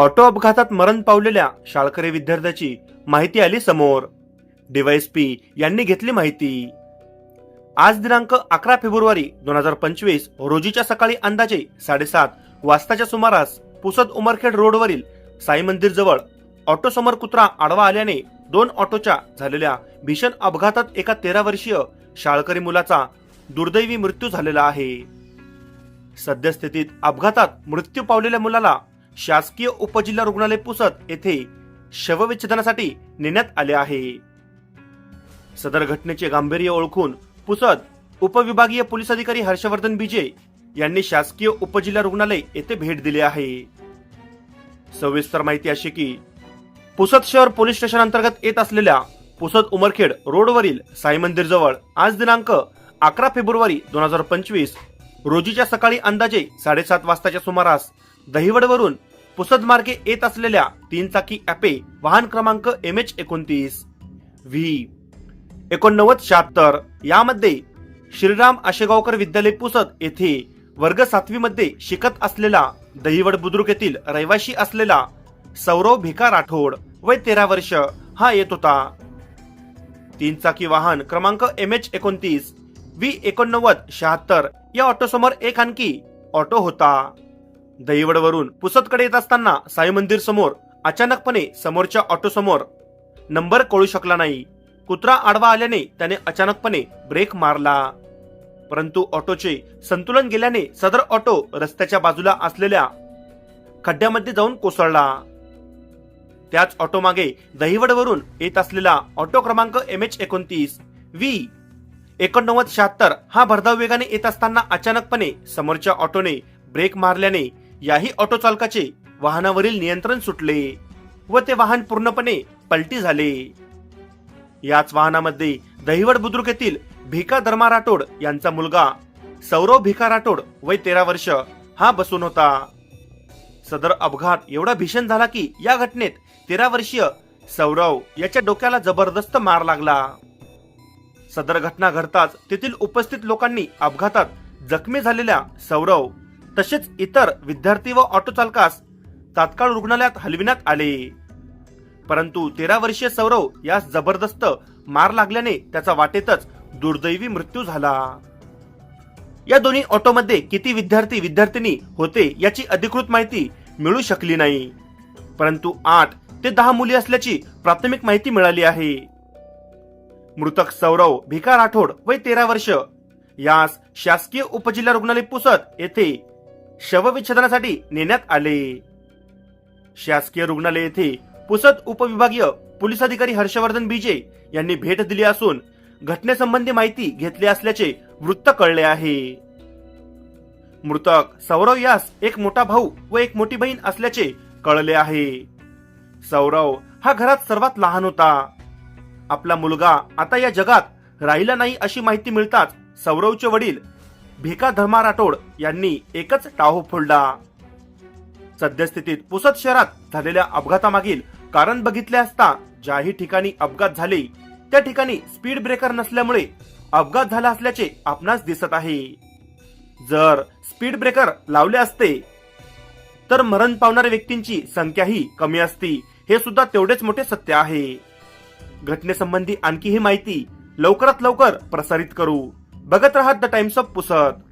Auto अपघातात मरण पावलेल्या शाळकरी विद्यार्थ्याची माहिती आली समोर. डीवायएसपी यांनी घेतली माहिती. आज दिनांक अकरा फेब्रुवारी दोन हजार पंचवीस रोजीच्या सकाळी अंदाजे साडेसात वाजताच्या सुमारास पुसद उमरखेड रोडवरील साई मंदिर जवळ ऑटो समोर कुत्रा आडवा आल्याने दोन ऑटोच्या झालेल्या भीषण अपघातात एका तेरा वर्षीय शाळकरी मुलाचा दुर्दैवी मृत्यू झालेला आहे. सद्यस्थितीत अपघातात मृत्यू पावलेल्या मुलाला शासकीय उपजिल्हा रुग्णालय पुसत येथे शवविच्छेदनासाठी नेण्यात आले आहे. सदर घटनेचे गांभीर्य ओळखून पुसद उपविभागीय पोलीस अधिकारी हर्षवर्धन बिजे यांनी शासकीय उपजिल्हा रुग्णालय येथे भेट दिली आहे. सविस्तर माहिती अशी की पुसद शहर पोलीस स्टेशन अंतर्गत येत असलेल्या पुसद उमरखेड रोडवरील साई मंदिर जवळ आज दिनांक अकरा फेब्रुवारी दोन हजार पंचवीस रोजीच्या सकाळी अंदाजे साडेसात वाजताच्या सुमारास दहिवडवरून पुसद मार्गे येत असलेल्या तीन चाकी ॲपे वाहन क्रमांक एम एच एकोणतीस. व्ही. एकोणनव्वद शहात्तर. यामध्ये श्रीराम आशेगावकर विद्यालय पुसद येथे वर्ग सातवीमध्ये शिकत असलेला दहिवड बुद्रुक येथील रहिवाशी असलेला सौरव भिका राठोड वय तेरा वर्ष हा येत होता. तीन चाकी वाहन क्रमांक एम एच एकोणतीस. व्ही. एकोणनव्वद शहात्तर. या ऑटोसमोर एक आणखी ऑटो होता. दहिवडवरून पुसदकडे येत असताना साई मंदिर समोर अचानकपणे समोरच्या ऑटो समोर नंबर कळू शकला नाही. कुत्रा आडवा आल्याने त्याने अचानकपणे ब्रेक मारला. परंतु ऑटोचे संतुलन गेल्याने सदर ऑटो रस्त्याच्या बाजूला असलेल्या खड्ड्यामध्ये जाऊन कोसळला. त्याच ऑटो मागे दहिवडवरून येत असलेला ऑटो क्रमांक एम एच एकोणतीस व्ही एकोणनव्वद शहात्तर हा भरधाव वेगाने येत असताना अचानकपणे समोरच्या ऑटोने ब्रेक मारल्याने याही ऑटो चालकाचे वाहनावरील नियंत्रण सुटले व ते वाहन पूर्णपणे पलटी झाले. याच वाहनामध्ये दहिवड बुद्रुक येथील भिका धर्मा राठोड यांचा मुलगा सौरव भिका राठोड वय तेरा वर्ष हा बसून होता. सदर अपघात एवढा भीषण झाला की या घटनेत तेरा वर्षीय सौरव याच्या डोक्याला जबरदस्त मार लागला. सदर घटना घडताच तेथील उपस्थित लोकांनी अपघातात जखमी झालेल्या सौरव तसेच इतर विद्यार्थी व ऑटो चालकास तात्काळ रुग्णालयात हलविण्यात आले. परंतु तेरा वर्षीय सौरव यास जबरदस्त मार लागल्याने त्याचा वाटेतच दुर्दैवी मृत्यू झाला. या दोन्ही ऑटोमध्ये किती विद्यार्थी विद्यार्थिनी होते याची अधिकृत माहिती मिळू शकली नाही. परंतु आठ ते दहा मुली असल्याची प्राथमिक माहिती मिळाली आहे. मृतक सौरव भिका राठोड वय तेरा वर्ष. यास शासकीय उपजिल्हा रुग्णालय पुसत येथे शवविच्छेदनासाठी नेण्यात आले. शासकीय रुग्णालय येथे पुसद उपविभागीय पोलीस अधिकारी हर्षवर्धन बीजे यांनी भेट दिली असून घटनेसंबंधी माहिती घेतली असल्याचे वृत्त कळले आहे. मृतक सौरव यास एक मोठा भाऊ व एक मोठी बहीण असल्याचे कळले आहे. सौरव हा घरात सर्वात लहान होता. आपला मुलगा आता या जगात राहिला नाही अशी माहिती मिळताच सौरवचे वडील भिका धर्मा राठोड यांनी एकच टाहो फोडला. सद्यस्थितीत पुसद शहरात झालेल्या अपघातामागील कारण बघितले असता ज्याही ठिकाणी अपघात झाले त्या ठिकाणी स्पीड ब्रेकर नसल्यामुळे अपघात झाला असल्याचे आपणास दिसत आहे. जर स्पीड ब्रेकर लावले असते तर मरण पावणाऱ्या व्यक्तींची संख्याही कमी असती हे सुद्धा तेवढेच मोठे सत्य आहे. घटनेसंबंधी आणखी ही माहिती लवकरात लवकर प्रसारित करू. बघत राहा द टाइम्स ऑफ पुसद